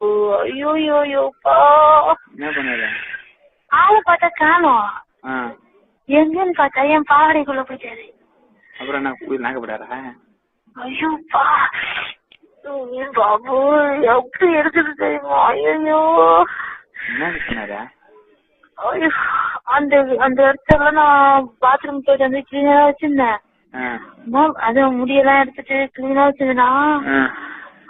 ஓ, ஐயோ ஐயோ ஐயோப்பா என்ன பண்ணாரு? ஆளை பார்த்தா காணோம். எங்கன்னு பார்த்தா என் பாவாடைக்குள்ள போயிட்டாரு. அப்புறம் என்ன போய் நாக்கப்படாரா ஐயோப்பா. ஐயோ, பாபு எப்படி தெரியுமா? ஐயோ என்ன பண்ணாரா அந்த அந்த இடத்துல நான் பாத்ரூம் போயிட்டு வந்து கிளீனா வச்சிருந்தேன். அது முடியெல்லாம் எடுத்துட்டு கிளீனா வச்சிருந்தேனா?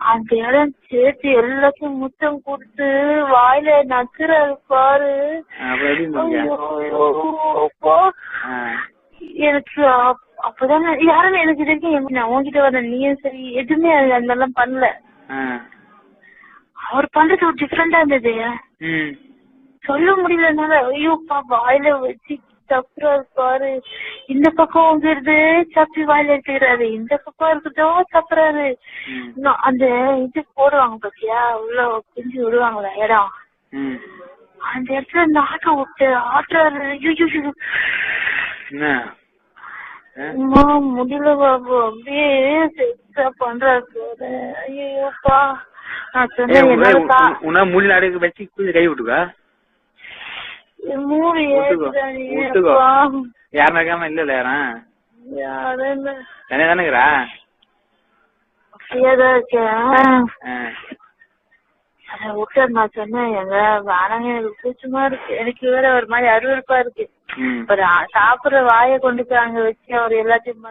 அந்த இடம் சேர்த்து எல்லாத்தையும் முத்தம் கொடுத்து வாயில நக்குறாரு பாரு. ஐயோ, ஐயோ, எனக்கு அப்- அப்பதானே யாரும் எனக்கு இது வரைக்கும் நான் உன்கிட்ட வர நீயும் சரி எதுவுமே அந்த மாதிரிலாம் பண்ணல. அவர் பண்றது ஒரு டிஃப்ரெண்டா இருந்தது. சொல்ல முடியலனால ஐயோப்பா வாயில வச்சு தப்புறாரு பாரு இந்த பக்கம் வந்துருது சப்பி வாயில எடுத்துக்கிறாரு இந்த பக்கம் இருக்குதோ இன்னும் அந்த இது போடுவாங்க பாத்தியா உள்ள பிஞ்சு விடுவாங்களா இடம் அந்த இடத்துல நாக்க விட்டு ஆட்டுறாரு முடியல பாபு அப்படியே பண்றாரு ஐயோப்பா நான் சொன்னேன் என்னால மூலில அடகு வச்சு கை விட்டுக்கா என்ன? தானுங்கிறா ஃப்ரீயா தான் இருக்கேன் ஆ. அதை விட்டு சொன்னேன் எங்க வேணாங்க எனக்கு கூச்சமா இருக்கு. எனக்கு வேற ஒரு மாதிரி அருவருப்பா இருக்கு. ஒரு சாப்பிடுற வாயை கொண்டு போய் அங்க வச்சு அவர் எல்லாத்தையும்